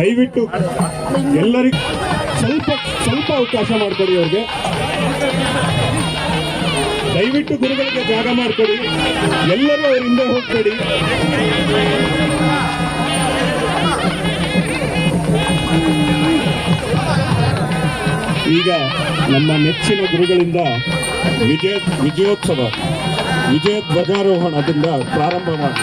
ದಯವಿಟ್ಟು ಎಲ್ಲರಿಗೂ ಸ್ವಲ್ಪ ಸ್ವಲ್ಪ ಅವಕಾಶ ಮಾಡಿಕೊಡಿ ಅವ್ರಿಗೆ. ದಯವಿಟ್ಟು ಗುರುಗಳಿಗೆ ಜಾಗ ಮಾಡಿಕೊಡಿ. ಎಲ್ಲರೂ ಅವ್ರ ಹಿಂದೆ ಹೋಗ್ಬೇಡಿ. ಈಗ ನಮ್ಮ ನೆಚ್ಚಿನ ಗುರುಗಳಿಂದ ವಿಜಯ, ವಿಜಯೋತ್ಸವ, ವಿಜಯ ಧ್ವಜಾರೋಹಣದಿಂದ ಪ್ರಾರಂಭ ಮಾಡಿ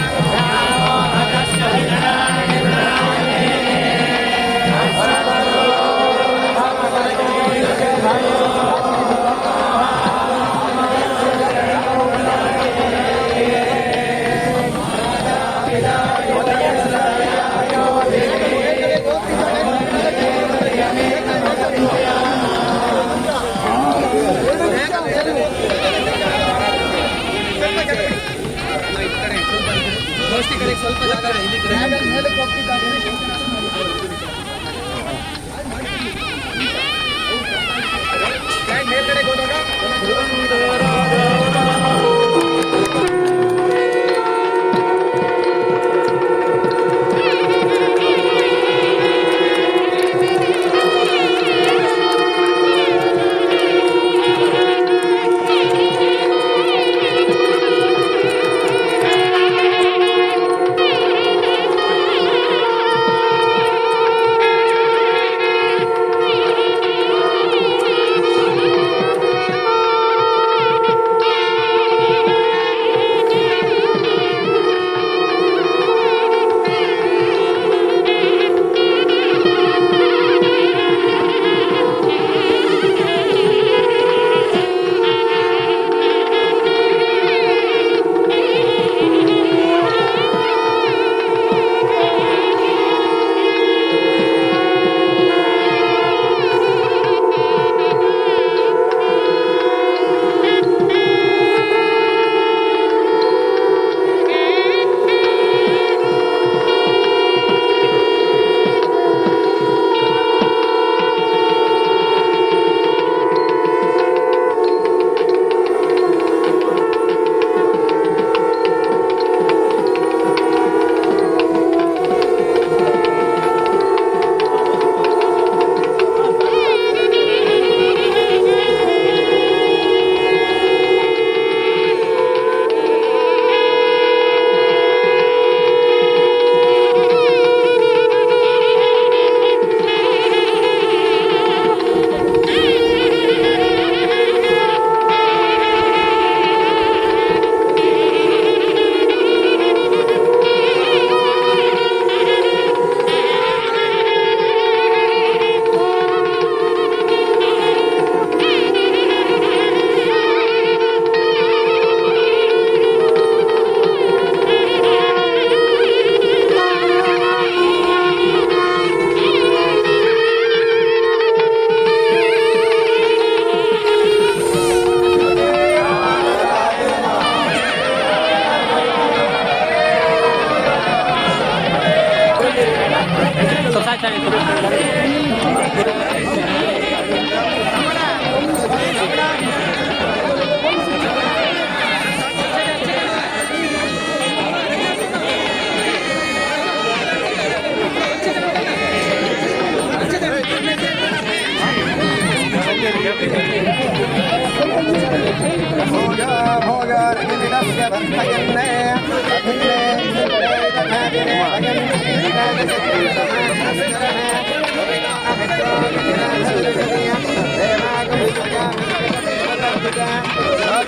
Thank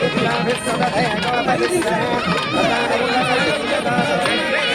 you.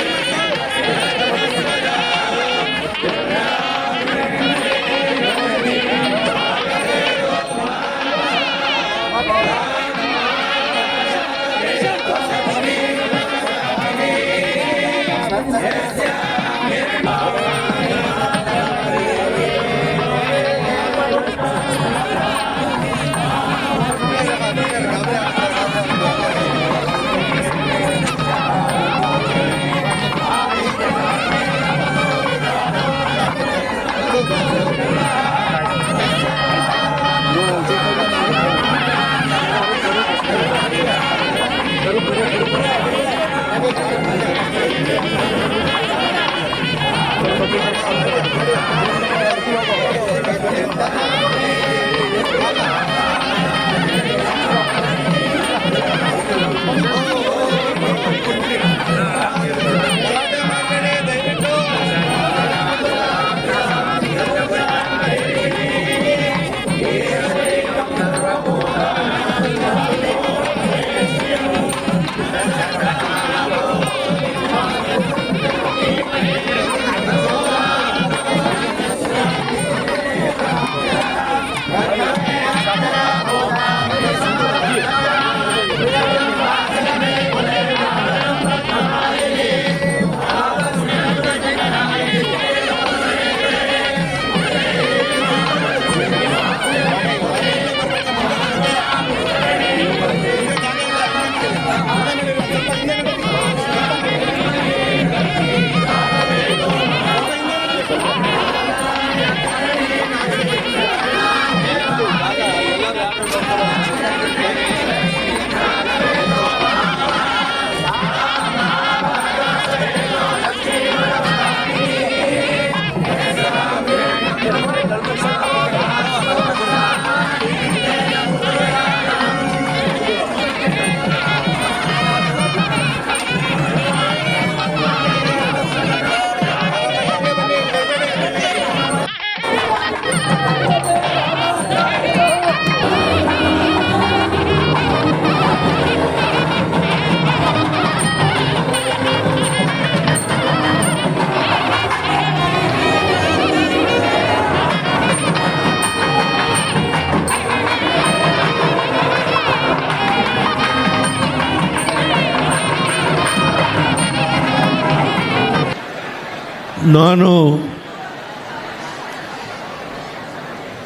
ನಾನು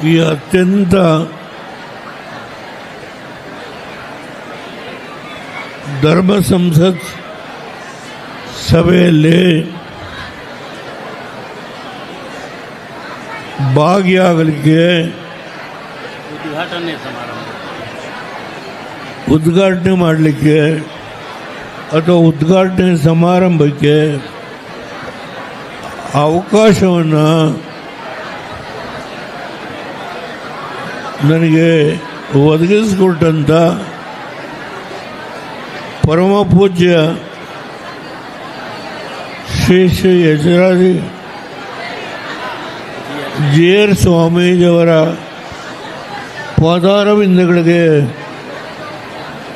ಈ ಅತ್ಯಂತ ಧರ್ಮ ಸಂಸತ್ ಸಭೆಯಲ್ಲಿ ಭಾಗಿಯಾಗಲಿಕ್ಕೆ ಉದ್ಘಾಟನೆ ಮಾಡಲಿಕ್ಕೆ ಅಥವಾ ಉದ್ಘಾಟನೆ ಸಮಾರಂಭಕ್ಕೆ ಅವಕಾಶವನ್ನು ನನಗೆ ಒದಗಿಸಿಕೊಟ್ಟಂಥ ಪರಮ ಪೂಜ್ಯ ಶ್ರೀ ಶ್ರೀ ಯಜರಾಜಿ ಜಿ ಆರ್ ಸ್ವಾಮೀಜಿಯವರ ಪಾದಾರವಿಂದಗಳಿಗೆ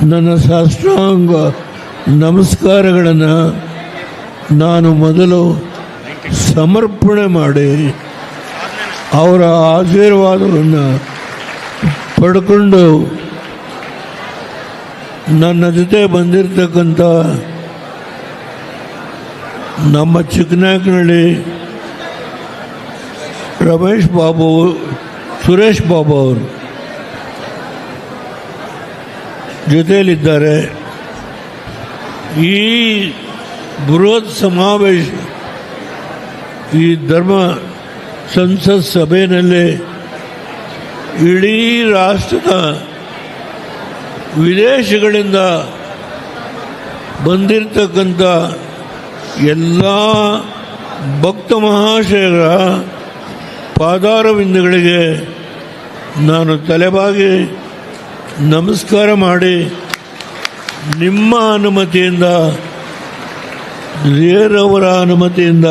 ನನ್ನ ಸಾಷ್ಟಾಂಗ ನಮಸ್ಕಾರಗಳನ್ನು ನಾನು ಮೊದಲು ಸಮರ್ಪಣೆ ಮಾಡಿ ಅವರ ಆಶೀರ್ವಾದವನ್ನು ಪಡ್ಕೊಂಡು ನನ್ನ ಜೊತೆ ಬಂದಿರತಕ್ಕಂಥ ನಮ್ಮ ಚಿಕ್ಕನಾಯಕನಹಳ್ಳಿ ರಮೇಶ್ ಬಾಬು, ಸುರೇಶ್ ಬಾಬು ಅವರು ಜೊತೆಯಲ್ಲಿದ್ದಾರೆ. ಈ ಬೃಹತ್ ಸಮಾವೇಶ ಈ ಧರ್ಮ ಸಂಸತ್ ಸಭೆಯಲ್ಲಿ ಇಡೀ ರಾಷ್ಟ್ರದ ವಿದೇಶಗಳಿಂದ ಬಂದಿರತಕ್ಕಂಥ ಎಲ್ಲ ಭಕ್ತ ಮಹಾಶಯರ ಪಾದಾರವಿಂದಗಳಿಗೆ ನಾನು ತಲೆಬಾಗಿ ನಮಸ್ಕಾರ ಮಾಡಿ ನಿಮ್ಮ ಅನುಮತಿಯಿಂದ ಹಿರಿಯರವರ ಅನುಮತಿಯಿಂದ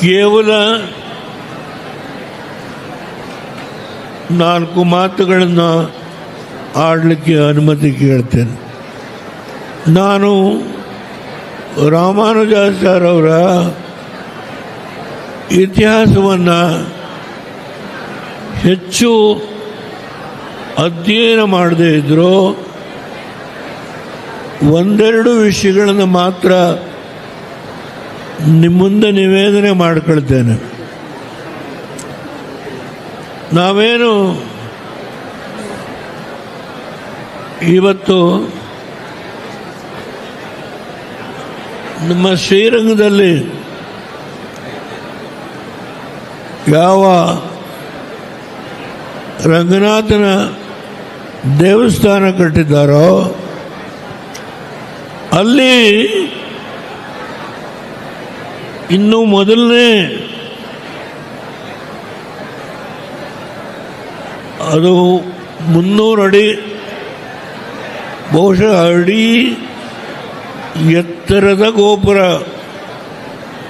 ಕೇವಲ ನಾಲ್ಕು ಮಾತುಗಳನ್ನು ಆಡಲಿಕ್ಕೆ ಅನುಮತಿ ಕೇಳ್ತೇನೆ. ನಾನು ರಾಮಾನುಜಾಚಾರ್ಯವರ ಇತಿಹಾಸವನ್ನು ಹೆಚ್ಚು ಅಧ್ಯಯನ ಮಾಡದೇ ಇದ್ದರೂ ಒಂದೆರಡು ವಿಷಯಗಳನ್ನು ಮಾತ್ರ ನಿಮ್ಮ ಮುಂದೆ ನಿವೇದನೆ ಮಾಡಿಕೊಳ್ತೇನೆ. ನಾವೇನು ಇವತ್ತು ನಮ್ಮ ಶ್ರೀರಂಗದಲ್ಲಿ ಯಾವ ರಂಗನಾಥನ ದೇವಸ್ಥಾನ ಕಟ್ಟಿದ್ದಾರೋ ಅಲ್ಲಿ ಇನ್ನು ಮೊದಲನೇ. ಅದು ಮುನ್ನೂರು ಅಡಿ, ಬಹುಶಃ ಅಡಿ ಎತ್ತರದ ಗೋಪುರ.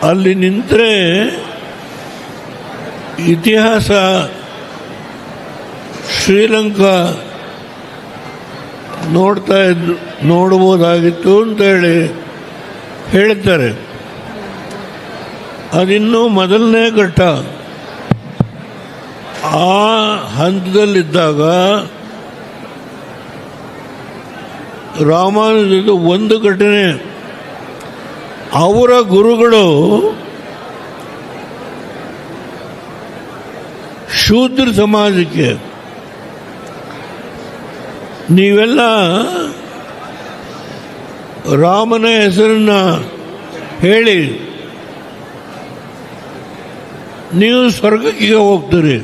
ಅಲ್ಲಿ ನಿಂತರೆ ಇತಿಹಾಸ, ಶ್ರೀಲಂಕಾ ನೋಡ್ತಾ ಇದ್ದು ನೋಡ್ಬೋದಾಗಿತ್ತು ಅಂತೇಳಿ ಹೇಳ್ತಾರೆ. ಅದಿನ್ನೂ ಮೊದಲನೇ ಘಟ್ಟ. ಆ ಹಂತದಲ್ಲಿದ್ದಾಗ ರಾಮಾನುಜದ ಒಂದು ಘಟನೆ. ಅವರ ಗುರುಗಳು ಶೂದ್ರ ಸಮಾಜಕ್ಕೆ, ನೀವೆಲ್ಲ ರಾಮನ ಹೆಸರನ್ನ ಹೇಳಿ. ನೀವು ಸ್ವರ್ಗಕ್ಕೆ ಹೋಗ್ತೀರಿ.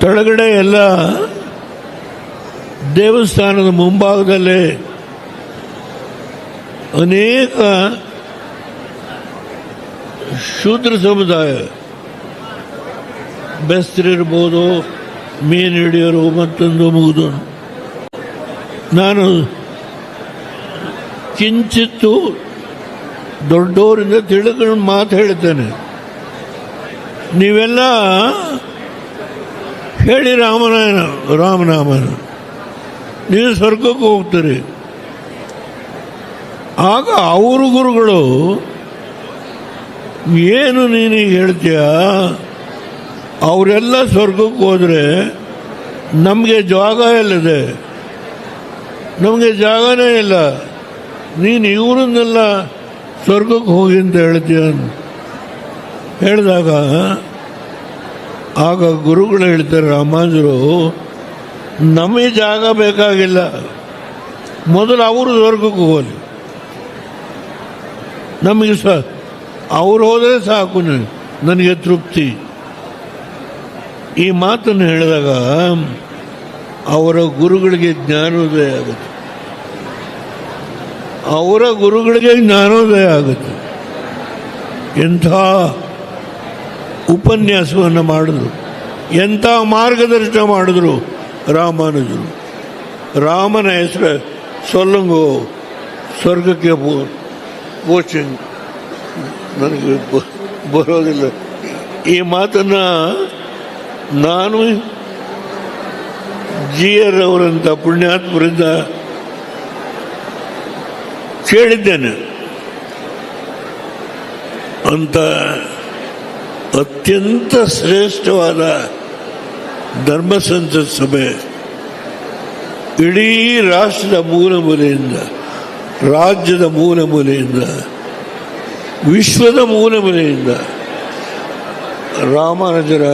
ಕೆಳಗಡೆ ಎಲ್ಲ ದೇವಸ್ಥಾನದ ಮುಂಭಾಗದಲ್ಲಿ ಅನೇಕ ಶೂದ್ರ ಸಮುದಾಯ. ಬೆಸ್ತ್ರಿರ್ಬೋದು ಮೀನು ಹಿಡಿಯೋರು, ಮತ್ತೊಂದು ಮುಗಿದು. ನಾನು ಕಿಂಚಿತ್ತು ದೊಡ್ಡವರಿಂದ ತಿಳ್ಕೊಂಡು ಮಾತು ಹೇಳ್ತೇನೆ ನೀವೆಲ್ಲ ಹೇಳಿ ರಾಮನಾಯಣ ರಾಮನಾಮನ. ನೀವು ಸ್ವರ್ಗಕ್ಕೆ ಹೋಗ್ತೀರಿ. ಆಗ ಅವ್ರ ಗುರುಗಳು, ಏನು ನೀನೀಗ ಹೇಳ್ತೀಯ? ಅವರೆಲ್ಲ ಸ್ವರ್ಗಕ್ಕೆ ಹೋದರೆ ನಮಗೆ ಜಾಗ ಎಲ್ಲಿದೆ? ನಮಗೆ ಜಾಗನೇ ಇಲ್ಲ. ನೀನು ಇವರನ್ನೆಲ್ಲ ಸ್ವರ್ಗಕ್ಕೆ ಹೋಗಿ ಅಂತ ಹೇಳ್ತೀಯ ಹೇಳಿದಾಗ, ಆಗ ಗುರುಗಳು ಹೇಳ್ತಾರೆ ರಾಮಾಂಜರು ನಮಗೆ ಜಾಗ ಬೇಕಾಗಿಲ್ಲ. ಮೊದಲು ಅವರು ಸ್ವರ್ಗಕ್ಕೆ ಹೋಗಲಿ. ನಮಗೆ ಸ, ಅವ್ರು ಹೋದರೆ ಸಾಕು ನನಗೆ ತೃಪ್ತಿ. ಈ ಮಾತನ್ನು ಹೇಳಿದಾಗ, ಅವರ ಗುರುಗಳಿಗೆ ಜ್ಞಾನೋದಯ ಆಗುತ್ತೆ. ಅವರ ಗುರುಗಳಿಗೆ ಜ್ಞಾನೋದಯ ಆಗುತ್ತೆ. ಎಂಥ ಉಪನ್ಯಾಸವನ್ನು ಮಾಡಿದ್ರು. ಎಂಥ ಮಾರ್ಗದರ್ಶನ ಮಾಡಿದ್ರು ರಾಮಾನುಜರು. ರಾಮನ ಹೆಸರು ಸೊಲ್ಲಂಗು ಸ್ವರ್ಗಕ್ಕೆ ಕೋಚಿಂಗ್ ನನಗೆ ಬರೋದಿಲ್ಲ. ಈ ಮಾತನ್ನು ನಾನು ಜಿ ಆರ್ ಅವರಂಥ ಪುಣ್ಯಾತ್ಮರಿಂದ ಕೇಳಿದ್ದೇನೆ. ಅಂತ ಅತ್ಯಂತ ಶ್ರೇಷ್ಠವಾದ ಧರ್ಮ ಸಂಸತ್ ಸಭೆ ಇಡೀ ರಾಷ್ಟ್ರದ ಮೂಲ ಮೂಲೆಯಿಂದ ರಾಜ್ಯದ ಮೂಲ ಮೂಲೆಯಿಂದ ವಿಶ್ವದ ಮೂಲ ಮೂಲೆಯಿಂದ ರಾಮಾನುಜರ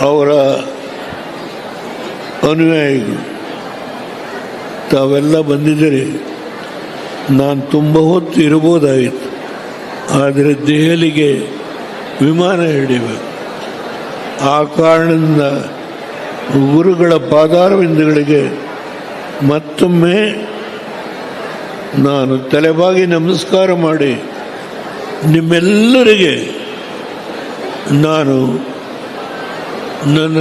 ಅವರ ಅನುಯಾಯಿಗಳು ತಾವೆಲ್ಲ ಬಂದಿದ್ದರೆ. ನಾನು ತುಂಬ ಹೊತ್ತು ಇರ್ಬೋದಾಗಿತ್ತು ಆದರೆ ದೆಹಲಿಗೆ ವಿಮಾನ ಹಿಡಿಬೇಕು ಆ ಕಾರಣದಿಂದ ಗುರುಗಳ ಪಾದಾರವಿಂದಗಳಿಗೆ ಮತ್ತೊಮ್ಮೆ ನಾನು ತಲೆಬಾಗಿ ನಮಸ್ಕಾರ ಮಾಡಿ ನಿಮ್ಮೆಲ್ಲರಿಗೆ ನಾನು ನನ್ನ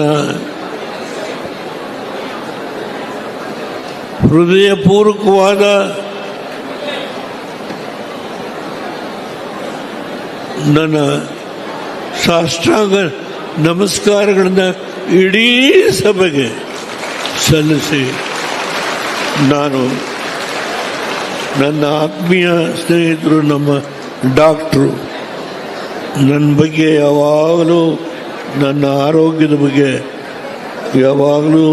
ಹೃದಯಪೂರ್ವಕವಾದ ನನ್ನ ಸಾಷ್ಟಾಂಗ ನಮಸ್ಕಾರಗಳನ್ನು ಇಡೀ ಸಭೆಗೆ ಸಲ್ಲಿಸಿ ನಾನು ನನ್ನ ಆತ್ಮೀಯ ಸ್ನೇಹಿತರು, ನಮ್ಮ ಡಾಕ್ಟ್ರು, ನನ್ನ ಬಗ್ಗೆ ಯಾವಾಗಲೂ ನನ್ನ ಆರೋಗ್ಯದ ಬಗ್ಗೆ ಯಾವಾಗಲೂ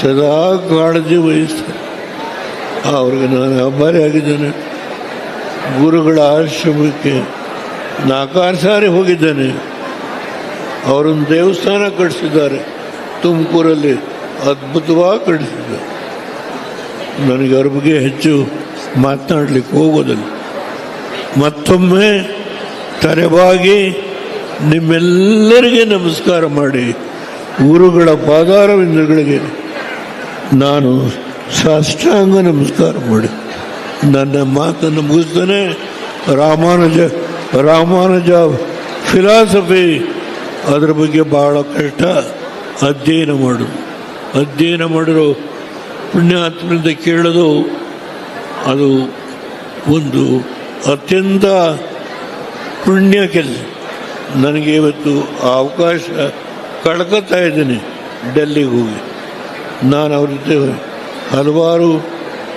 ಸದಾ ಕಾಳಜಿ ವಹಿಸ್ತಾರೆ ಅವ್ರಿಗೆ ನಾನು ಆಭಾರಿಯಾಗಿದ್ದೇನೆ ಗುರುಗಳ ಆಶ್ರಮಕ್ಕೆ ನಾಲ್ಕಾರು ಸಾರಿ ಹೋಗಿದ್ದೇನೆ. ಅವರೊಂದು ದೇವಸ್ಥಾನ ಕಟ್ಟಿಸಿದ್ದಾರೆ ತುಮಕೂರಲ್ಲಿ ಅದ್ಭುತವಾಗಿ ಕಟ್ಟಿಸಿದ್ದಾರೆ ನನಗೆ ಅವ್ರ ಬಗ್ಗೆ ಹೆಚ್ಚು ಮಾತನಾಡಲಿಕ್ಕೆ ಹೋಗೋದಿಲ್ಲ. ಮತ್ತೊಮ್ಮೆ ತಲೆಬಾಗಿ ನಿಮ್ಮೆಲ್ಲರಿಗೆ ನಮಸ್ಕಾರ ಮಾಡಿ, ಗುರುಗಳ ಪಾದಾರವಿಂದಗಳಿಗೆ ನಾನು ಸಾಷ್ಟಾಂಗ ನಮಸ್ಕಾರ ಮಾಡಿ. ನನ್ನ ಮಾತನ್ನು ಮುಗಿಸ್ತಾನೆ ರಾಮಾನುಜ ರಾಮಾನುಜ ಫಿಲಾಸಫಿ ಅದರ ಬಗ್ಗೆ ಭಾಳ ಕಷ್ಟ. ಅಧ್ಯಯನ ಮಾಡು. ಅಧ್ಯಯನ ಮಾಡಿರೋ ಪುಣ್ಯಾತ್ಮನಿಂದ ಕೇಳೋದು ಅದು ಒಂದು ಅತ್ಯಂತ ಪುಣ್ಯ ಕೆಲಸ. ನನಗೆ ಇವತ್ತು ಅವಕಾಶ ಕಳ್ಕೊತಾ ಇದ್ದೀನಿ. ಡೆಲ್ಲಿಗೆ ಹೋಗಿ. ನಾನು ಅವ್ರ ಜೊತೆ ಹಲವಾರು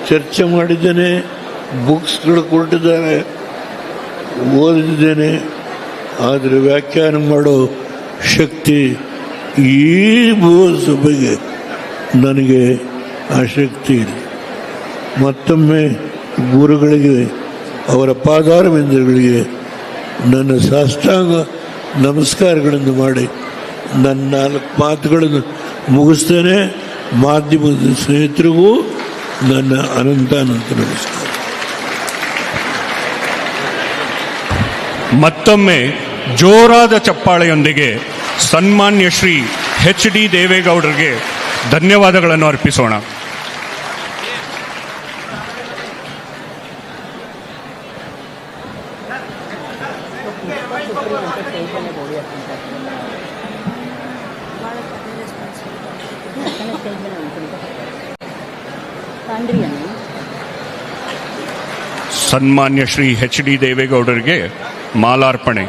ಚರ್ಚೆ ಮಾಡಿದ್ದೇನೆ ಬುಕ್ಸ್ಗಳು ಕೊಟ್ಟಿದ್ದಾರೆ ಓದಿದ್ದೇನೆ. ಆದರೆ ವ್ಯಾಖ್ಯಾನ ಮಾಡೋ ಶಕ್ತಿ ಈ ಸಭೆಗೆ ನನಗೆ ಆ ಶಕ್ತಿ ಇಲ್ಲ. ಮತ್ತೊಮ್ಮೆ ಗುರುಗಳಿಗೆ, ಅವರ ಪಾದಾರವಿಂದಗಳಿಗೆ ನನ್ನ ಸಾಷ್ಟಾಂಗ ನಮಸ್ಕಾರಗಳನ್ನು ಮಾಡಿ ನನ್ನ ನಾಲ್ಕು ಮಾತುಗಳನ್ನು ಮುಗಿಸ್ತೇನೆ. ಮಾಧ್ಯಮದ ಸ್ನೇಹಿತರಿಗೂ ನನ್ನ ಅನಂತ ನಮಸ್ಕಾರ. ಮತ್ತೊಮ್ಮೆ ಜೋರಾದ ಚಪ್ಪಾಳೆಯೊಂದಿಗೆ ಸನ್ಮಾನ್ಯ ಶ್ರೀ ಎಚ್ ಡಿ ದೇವೇಗೌಡರಿಗೆ ಧನ್ಯವಾದಗಳನ್ನು ಅರ್ಪಿಸೋಣ. ಸನ್ಮಾನ್ಯ ಶ್ರೀ ಎಚ್ ಡಿ ದೇವೇಗೌಡರಿಗೆ ಮಾಲಾರ್ಪಣೆ.